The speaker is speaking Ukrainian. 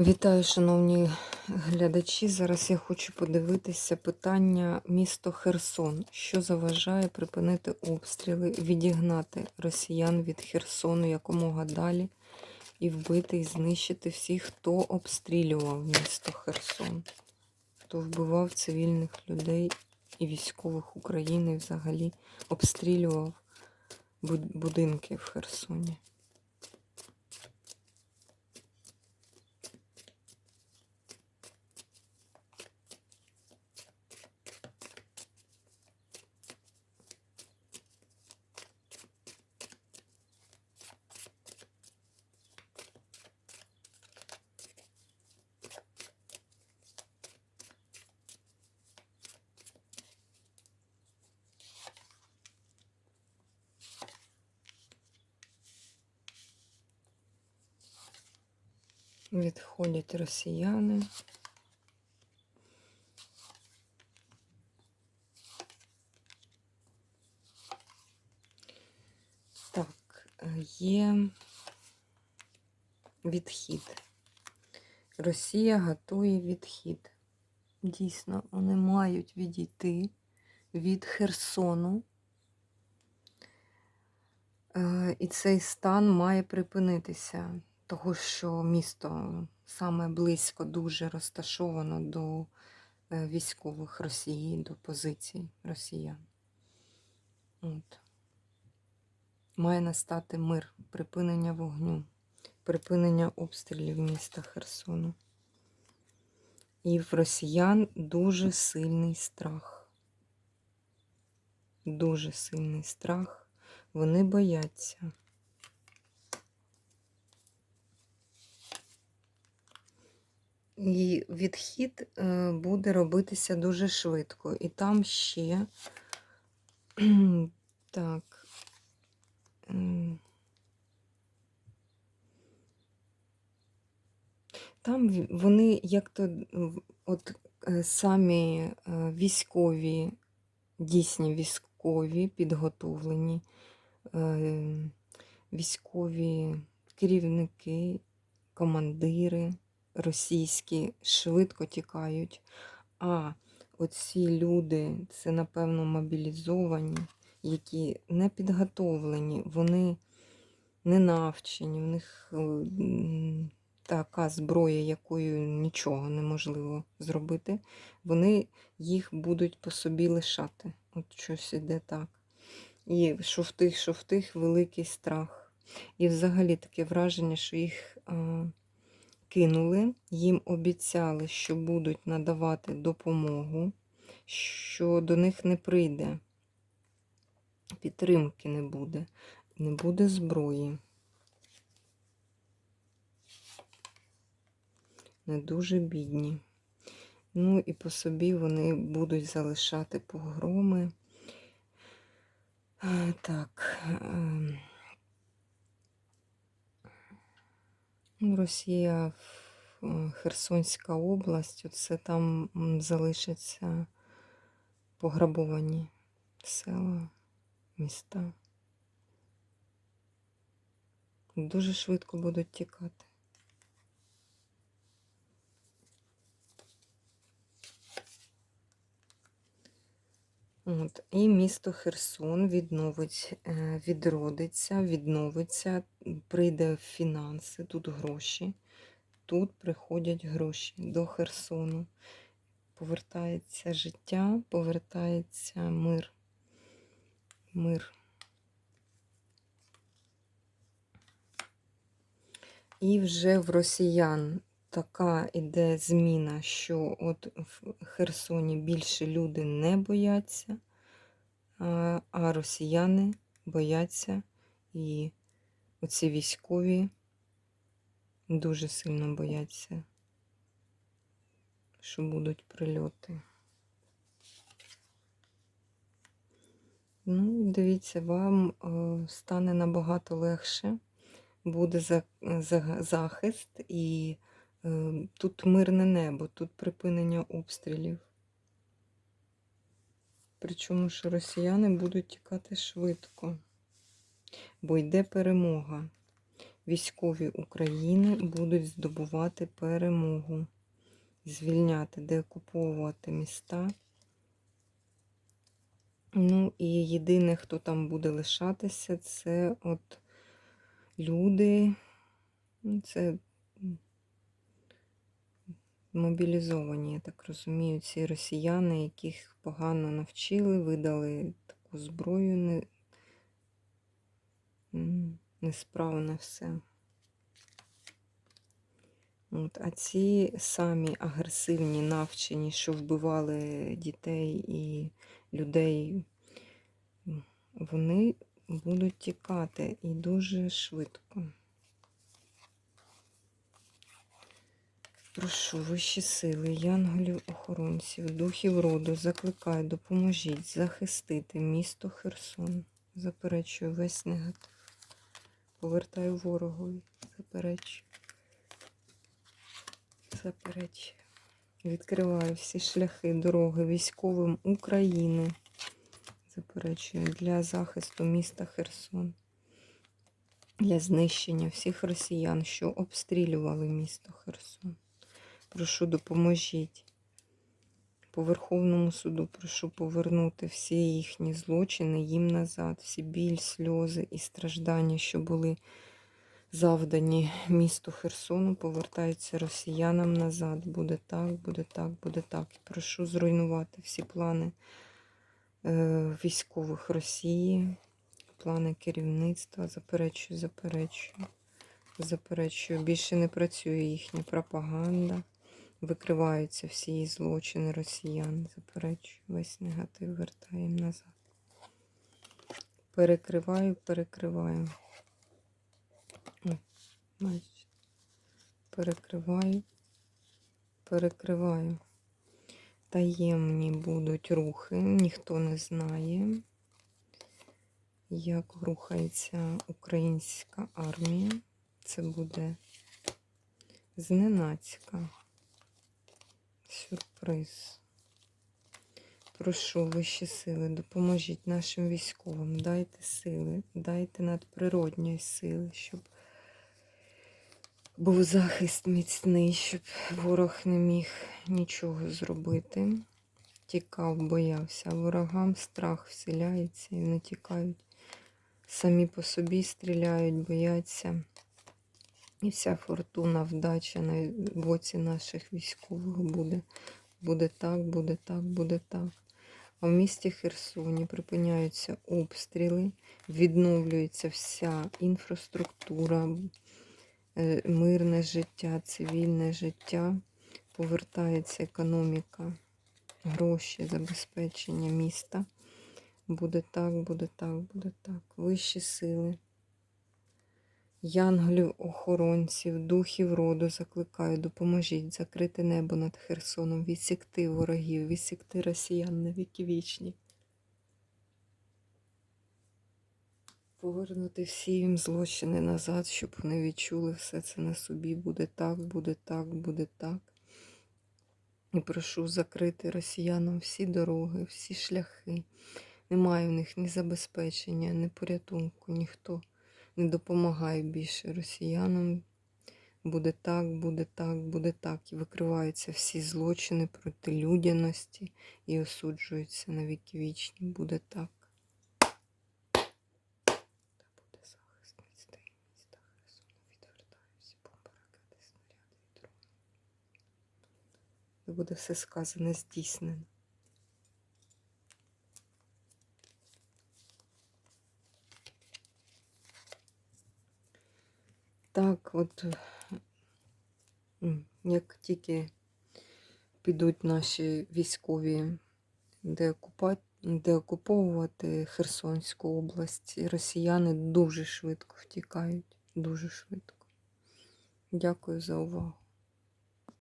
Вітаю, шановні глядачі. Зараз я хочу подивитися питання місто Херсон. Що заважає припинити обстріли, відігнати росіян від Херсону якомога далі і вбити і знищити всіх, хто обстрілював місто Херсон, хто вбивав цивільних людей і військових України і взагалі обстрілював будинки в Херсоні. Відходять росіяни. Так, є відхід. Росія готує відхід. Дійсно, вони мають відійти від Херсону. Е, І цей стан має припинитися, того що місто саме близько дуже розташовано до е, військових Росії, до позицій росіян. От. Має настати мир, припинення вогню, припинення обстрілів міста Херсону. І в росіян дуже сильний страх. Дуже сильний страх. Вони бояться. І відхід е, буде робитися дуже швидко. І там ще так. Там вони як-то от е, самі е, військові, дійсні військові, підготовлені, військові керівники, командири російські швидко тікають. А оці люди, це, напевно, мобілізовані, які не підготовлені, вони не навчені, в них е, така зброя, якою нічого неможливо зробити, вони їх будуть по собі лишати. От щось іде так. І що в тих, що в тих великий страх. І взагалі таке враження, що їх а, кинули, їм обіцяли, що будуть надавати допомогу, що до них не прийде, підтримки не буде, не буде зброї. Не дуже бідні. Ну і по собі вони будуть залишати погроми. Е, Так. ем, ну, Росія, в- Херсонська область, це там залишаться пограбовані села, міста. Дуже швидко будуть тікати. От, і місто Херсон відновить, е, відродиться, відновиться, прийде фінанси, тут гроші. Тут приходять гроші до Херсону. Повертається життя, повертається мир. Мир. І вже в росіян така іде зміна, що от в Херсоні більше люди не бояться, а росіяни бояться, і оці військові дуже сильно бояться, що будуть прильоти. Ну, дивіться, вам е, стане набагато легше, буде за, захист, і е, тут мирне небо, тут припинення обстрілів. Причому, що росіяни будуть тікати швидко, бо йде перемога. військові України будуть здобувати перемогу, звільняти, деокуповувати міста. Ну і єдине, хто там буде лишатися, це от люди, це мобілізовані, я так розумію, ці росіяни, яких погано навчили, видали таку зброю не, несправне все. От, а ці самі агресивні, навчені, що вбивали дітей і людей, вони будуть тікати і дуже швидко. Прошу вищі сили, янголів охоронців, духів роду, закликаю, допоможіть захистити місто Херсон. Заперечую весь негатив. Повертаю ворогові. Заперечую. Заперечую. Відкриваю всі шляхи, дороги військовим України. Заперечую для захисту міста Херсон. Для знищення всіх росіян, що обстрілювали місто Херсон. Прошу, допоможіть. По Верховному суду прошу повернути всі їхні злочини їм назад, всі біль, сльози і страждання, що були завдані місту Херсону, повертаються росіянам назад. Буде так, буде так, буде так. Прошу зруйнувати всі плани е, військових Росії, плани керівництва. Заперечую, заперечую, заперечую. Більше не працює їхня пропаганда. Викриваються всі злочини росіян. Заперечую, весь негатив вертаємо назад. Перекриваю, перекриваю. Перекриваю, перекриваю. Таємні будуть рухи, ніхто не знає, як рухається українська армія. Це буде зненацька. Сюрприз. Прошу вищі сили, допоможіть нашим військовим, дайте сили, дайте надприродньої сили, щоб був захист міцний, щоб ворог не міг нічого зробити. Тікав, боявся. Ворогам страх вселяється і вони тікають. Самі по собі стріляють, бояться. І вся фортуна, вдача на боці наших військових буде. Буде так, буде так, буде так. А в місті Херсоні припиняються обстріли, відновлюється вся інфраструктура, е, мирне життя, цивільне життя, повертається економіка, гроші, забезпечення міста. Буде так, буде так, буде так. Вищі сили. Янголів, охоронців, духів роду закликаю, допоможіть закрити небо над Херсоном, відсікти ворогів, відсікти росіян на віки вічні. Повернути всі їм злочини назад, щоб вони відчули все це на собі. Буде так, буде так, буде так. І прошу закрити росіянам всі дороги, всі шляхи. Немає в них ні забезпечення, ні порятунку, ніхто не допомагає більше росіянам. Буде так, буде так, буде так. І викриваються всі злочини проти людяності і осуджуються на віки вічні. Буде так. Та буде захист міцний міста Херсона. Відвертаю всі бомби, ракети, снаряди і дрони. І буде все сказане, здійснено. Так, от як тільки підуть наші військові деокуповувати Херсонську область, росіяни дуже швидко втікають, дуже швидко. Дякую за увагу.